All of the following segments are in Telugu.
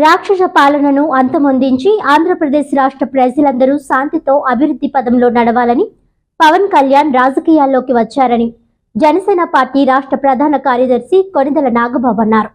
రాక్షస పాలనను అంతమొందించి ఆంధ్రప్రదేశ్ రాష్ట్ర ప్రజలందరూ శాంతితో అభివృద్ధి పదంలో నడవాలని పవన్ కళ్యాణ్ రాజకీయాల్లోకి వచ్చారని జనసేన పార్టీ రాష్ట్ర ప్రధాన కార్యదర్శి కొనిదల నాగబాబు అన్నారు.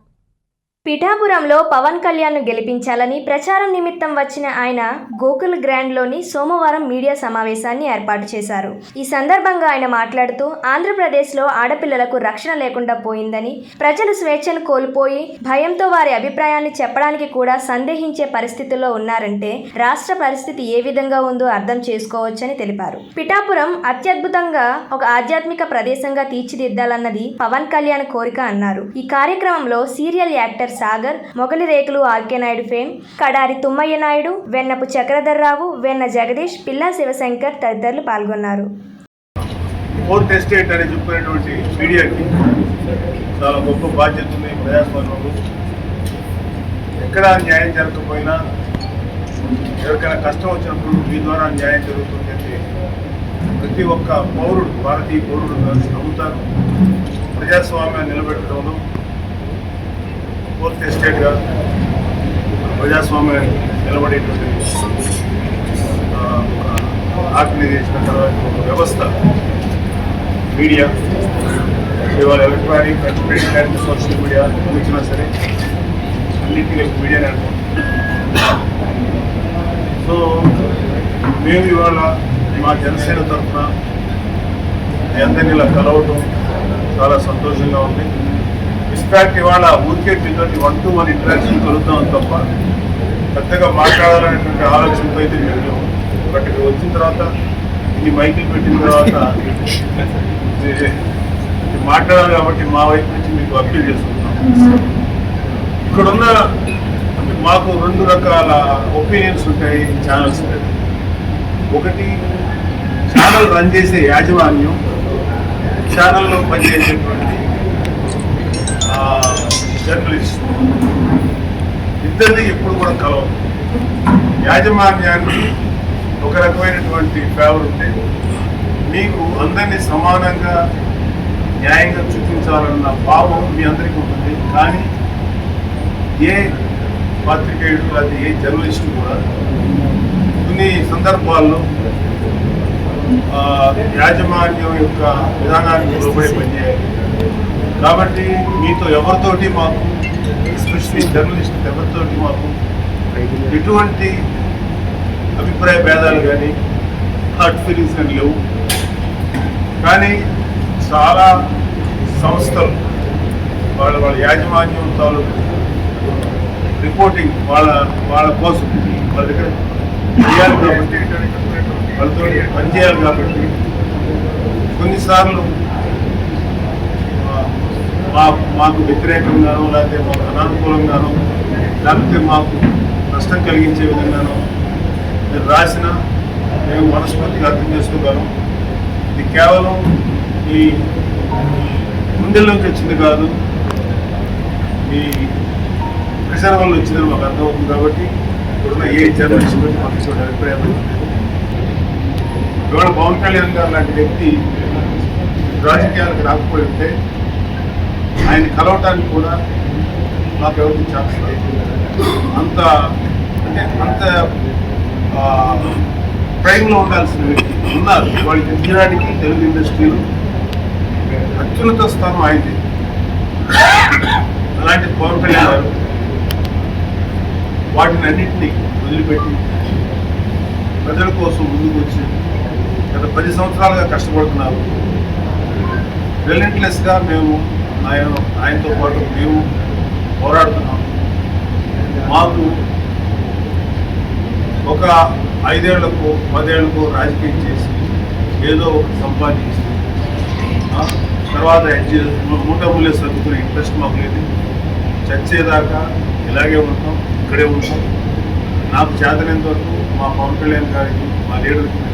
పిఠాపురంలో పవన్ కళ్యాణ్ను గెలిపించాలని ప్రచారం నిమిత్తం వచ్చిన ఆయన గోకుల్ గ్రాండ్లోని సోమవారం మీడియా సమావేశాన్ని ఏర్పాటు చేశారు. ఈ సందర్భంగా ఆయన మాట్లాడుతూ ఆంధ్రప్రదేశ్లో ఆడపిల్లలకు రక్షణ లేకుండా పోయిందని ప్రజలు స్వేచ్ఛను కోల్పోయి భయంతో వారి అభిప్రాయాన్ని చెప్పడానికి కూడా సందేహించే పరిస్థితుల్లో ఉన్నారంటే రాష్ట్ర పరిస్థితి ఏ విధంగా ఉందో అర్థం చేసుకోవచ్చని తెలిపారు. పిఠాపురం అత్యద్భుతంగా ఒక ఆధ్యాత్మిక ప్రదేశంగా తీర్చిదిద్దాలన్నది పవన్ కళ్యాణ్ కోరిక అన్నారు. ఈ కార్యక్రమంలో serial actor Sagar Mogali Rekulu RK Naidu fame. Kadari Tummaiah Naidu Vennapu Chakradhar Rao Venna Jagadish Pilla Shivshankar తదితరులు పాల్గొన్నారు. ఫోర్త్ ఎస్టేట్ అని చెప్పుకునేటువంటి మీడియాకి చాలా గొప్ప బాధ్యత ఉంది ఈ ప్రజాస్వామ్యంలో. ఎక్కడ న్యాయం జరగకపోయినా ఎవరికైనా కష్టం వచ్చినప్పుడు మీ ద్వారా న్యాయం జరుగుతుంది అంటే ప్రతి ఒక్క పౌరుడు భారతీయ పౌరుడు నమ్ముతారు. ప్రజాస్వామ్యాన్ని నిలబెట్టడంలో ఫోర్త్ ఎస్టేట్గా ప్రజాస్వామ్యం నిలబడేటువంటి ఆ, చేసిన తర్వాత ఒక వ్యవస్థ మీడియా. ఇవాళ electronic and print and social media వచ్చినా సరే అన్నింటినీ మీడియానే అంటాం సో మేము ఇవాళ మా జనసేన తరఫున అందరినీ ఇలా కలవటం చాలా సంతోషంగా ఉంది. ఇన్ఫాక్ట్ ఇవాళ ఊరికే మీతోటి వన్ టు వన్ ఇంటరాక్షన్ కలుగుతాం తప్ప పెద్దగా మాట్లాడాలనేటువంటి ఆలోచనతో అయితే మేము బట్ ఇక్కడ వచ్చిన తర్వాత ఈ మైకిల్ పెట్టిన తర్వాత మాట్లాడాలి కాబట్టి మా వైపు నుంచి మీకు అప్పీల్ చేసుకుంటున్నాం ఇక్కడున్న మాకు రెండు రకాల ఒపీనియన్స్ ఉంటాయి ఛానల్స్ మీద. ఒకటి ఛానల్ రన్ చేసే యాజమాన్యం ఛానల్లో పనిచేసేటువంటి జర్నలిస్ట్. ఇద్దరిని ఎప్పుడు కూడా కలవదు యాజమాన్యాన్ని ఒక రకమైనటువంటి ఫేవర్ ఉంటే మీకు అందరినీ సమానంగా న్యాయంగా చూపించాలన్న భావం మీ అందరికీ ఉంటుంది. కానీ ఏ పాత్రికేయుడు అది ఏ జర్నలిస్టు కూడా కొన్ని సందర్భాల్లో యాజమాన్యం యొక్క విధానానికి లోబడి పనిచేయాలి. కాబట్టి మీతో ఎవరితోటి మాకు ఎస్పెషలీ జర్నలిస్ట్ ఎవరితోటి మాకు ఎటువంటి అభిప్రాయ భేదాలు కానీ హార్ట్ ఫీలింగ్స్ కానీ లేవు. కానీ చాలా సంస్థలు వాళ్ళ వాళ్ళ యాజమాన్యం తాలూకు రిపోర్టింగ్ వాళ్ళ వాళ్ళ కోసం వాళ్ళ దగ్గర చేయాలి కాబట్టి వాళ్ళతో పనిచేయాలి కాబట్టి కొన్నిసార్లు మా మాకు వ్యతిరేకంగానో లేకపోతే మాకు అనానుకూలంగానో లేకపోతే మాకు నష్టం కలిగించే విధంగానో మీరు రాసిన మేము మనస్ఫూర్తిగా అర్థం చేసుకోగలం. ఇది కేవలం ఈ గుండెల్లోకి వచ్చింది కాదు. ఈ ప్రచారం వల్ల వచ్చిందని మాకు అర్థమవుతుంది కాబట్టి ఇప్పుడున్న ఏ జర్నలిస్ట్ గురించి మాకు ఇటువంటి అభిప్రాయం ఇవాళ పవన్ కళ్యాణ్ గారు లాంటి వ్యక్తి రాజకీయాలకు రాకపోయి ఉంటే ఆయన కలవటానికి కూడా నాకు ఎవరికి ఛాన్స్ అంత అంటే అంత ప్రైమ్లో ఉండాల్సిన వ్యక్తి ఉన్నారు. వాళ్ళకి ఎదిగడానికి తెలుగు ఇండస్ట్రీలో అత్యున్నత స్థానం ఆయన అలాంటి పవన్ కళ్యాణ్ గారు వాటిని అన్నింటినీ వదిలిపెట్టి ప్రజల కోసం ముందుకు వచ్చి గత పది సంవత్సరాలుగా కష్టపడుతున్నారు. రిలెంట్లెస్గా మేము ఆయన ఆయనతో పాటు మేము పోరాడుతున్నాం. మాకు ఒక ఐదేళ్ళకు పదేళ్ళకు రాజకీయం చేసి ఏదో ఒకటి సంపాదించి తర్వాత ఎడ్జి- మూట సర్దుకునే ఇంట్రెస్ట్ మాకు లేదు. చచ్చేదాకా ఇలాగే ఉంటాం ఇక్కడే ఉంటాం. నాకు చేతనేంత వరకు మా పవన్ కళ్యాణ్ గారికి మా లీడర్కి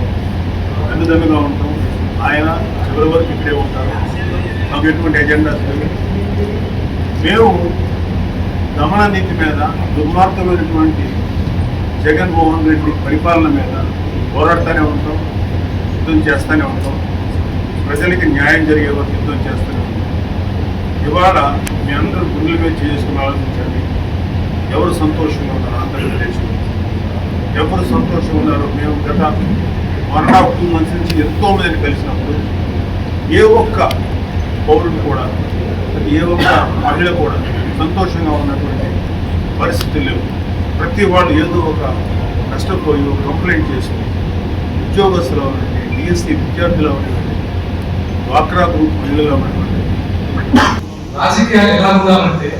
అన్నదమ్ముగా ఉంటాం. ఆయన చివరి వరకు ఇక్కడే ఉంటారు. మాకు ఎటువంటి ఎజెండా మేము దమన నీతి మీద దుర్మార్గమైనటువంటి జగన్మోహన్ రెడ్డి పరిపాలన మీద పోరాడుతూనే ఉంటాం యుద్ధం చేస్తూనే ఉంటాం. ప్రజలకి న్యాయం జరిగే వరకు యుద్ధం చేస్తూనే ఉంటాం. ఇవాళ మీ అందరూ గుండెల మీద చేసుకుని ఆలోచించండి. ఎవరు సంతోషంగా ఉన్నారు ఆంధ్రప్రదేశ్లో? ఎవరు సంతోషంగా ఉన్నారు? మేము గత one and half to months నుంచి ఎంతో మందిని కలిసినప్పుడు ఏ ఒక్క పౌరుడు కూడా ఏ ఒక్క మహిళ కూడా సంతోషంగా ఉన్నటువంటి పరిస్థితులు లేవు. ప్రతి వాళ్ళు ఏదో ఒక నష్టపోయి ఒక కంప్లైంట్ చేసి ఉద్యోగస్తులు ఉన్నటువంటి డిఎస్సి విద్యార్థులు ఉన్నటువంటి డ్వాక్రా గ్రూప్ మహిళలు ఉన్నటువంటి రాజకీయాలు ఎలా ఉండాలంటే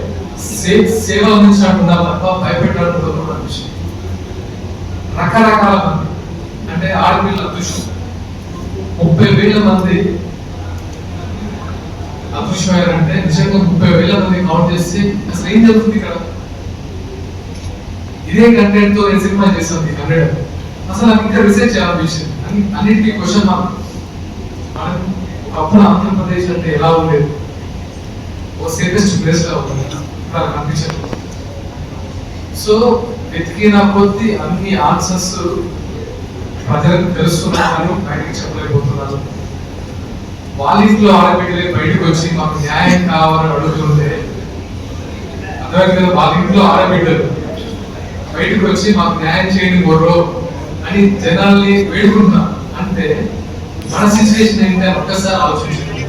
సేవ అందించినట్టు ఉండాలి తప్ప భయపెట్టినట్టు విషయం. రకరకాల మంది అంటే ఆడపిల్లల అదృష్టం. ముప్పై వేల మంది అదృష్టమయ్యారంటే నిజంగా ముప్పై వేల మంది కౌంట్ చేసి అసలు ఏం జరుగుతుంది ఇక్కడ? ఇదే కంటెంట్తో నేను సినిమా చేస్తుంది హండ్రెడ్ అసలు నాకు ఇంకా రీసెర్చ్ చేయాలనిపించింది. అన్ని అన్నిటికీ క్వశ్చన్ మార్క్ ఒకప్పుడు ఆంధ్రప్రదేశ్ అంటే ఎలా ఉండేది? ఓ సేఫెస్ట్ ప్లేస్గా ఉంది నాకు అనిపించింది సో వెతికిన కొద్ది అన్ని ఆన్సర్స్ ప్రజలకు తెలుస్తున్నాను బయటికి చెప్పలేకపోతున్నాను వాళ్ళ ఇంట్లో ఆడబిడ్డలే బయటకు వచ్చి మాకు న్యాయం కావాలని అడుగుతుంటే అర్థమైంది కదా వాళ్ళ ఇంట్లో ఆడబిడ్డలు బయటకు వచ్చి మాకు న్యాయం చేయండి మొర్రో అని జనాల్ని వేడుకుంటున్నా అంటే మన సిచ్యువేషన్ ఏంటి అని ఒక్కసారి ఆలోచించండి.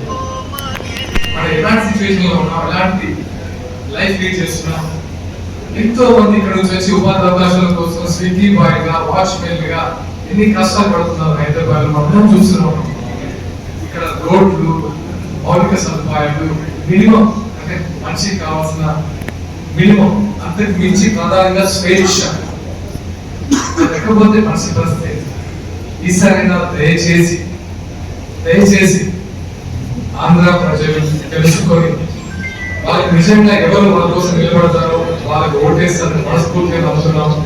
మనం ఎలాంటి సిచ్యువేషన్లో ఉన్నాం ఎలాంటి లైఫ్ లీడ్ చేస్తున్నాం? ఎంతో మంది ఇక్కడ నుంచి వచ్చి ఉపాధి అవకాశాల కోసం స్విగ్గీ బాయ్గా వాచ్మెన్గా ఎన్ని కష్టాలు పడుతున్నారు హైదరాబాద్ మనం చూస్తున్నాం. రోడ్లు మౌలిక సదుపాయాలు మినిమం అంటే మనిషికి కావాల్సిన మినిమం అంతకు మించి ప్రధానంగా స్వేచ్ఛ. లేకపోతే మనిషి పరిస్థితి? ఈసారైనా దయచేసి దయచేసి ఆంధ్ర ప్రజలు తెలుసుకొని వాళ్ళకి నిజంగా ఎవరు వాళ్ళ కోసం నిలబడతారో వాళ్ళకి ఓటేస్తారని మనస్ఫూర్తిగా నమ్ముతున్నాము.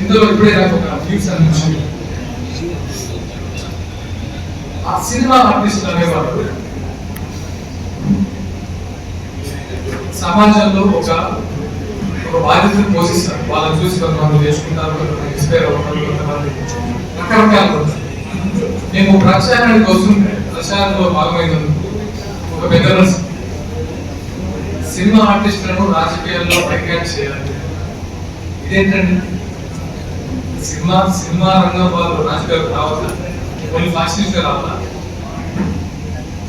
ఇందులో ఇప్పుడే నాకు ఒక న్యూస్ అందించింది ఆ సినిమా ఆర్టిస్ట్ అనేవాళ్ళు సమాజంలో ఒక ఒక బాధ్యతను పోషిస్తారు. వాళ్ళని చూసి కొంతమంది నేర్చుకుంటారు ఇన్స్పైర్ అవుతారు కొంతమంది రకరకాలు మేము ప్రచారానికి వస్తుంటే ప్రచారంలో భాగమైనందుకు ఒక పెద్ద సినిమా ఆర్టిస్టులను రాజకీయాల్లో బైకాట్ చేయాలి. ఇదేంటండి? సినిమా సినిమా రంగం వాళ్ళు రాజకీయాలకు రావాలా కొన్ని ఫాసిలిటీ రావాలా?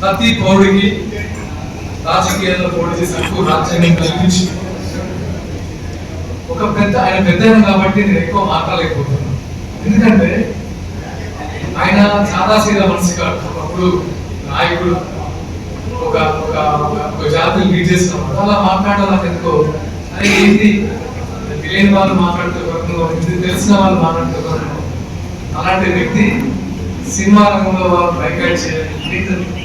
ప్రతి పౌరుడికి రాజకీయాల్లో పోటీ చేసే హక్కు రాజ్యాంగం కల్పించి. ఒక పెద్ద ఆయన పెద్ద కాబట్టి నేను ఎక్కువ మాట్లాడలేకపోతున్నాను ఎందుకంటే ఆయన చాలా సీదా మనసు కాదు. ఒకప్పుడు నాయకుడు ఒక ఒక ఒక- ఒక జాతిని లీడ్ చేస్తున్నప్పుడు అలా మాట్లాడాలి ఎందుకో? అరే ఏంటి? తెలియని వాళ్ళు మాట్లాడుతూ తెలిసిన వాళ్ళు మాట్లాడుతూ అలాంటి వ్యక్తి సినిమా రంగంలో వాళ్ళు బైకాట్ చేయాలి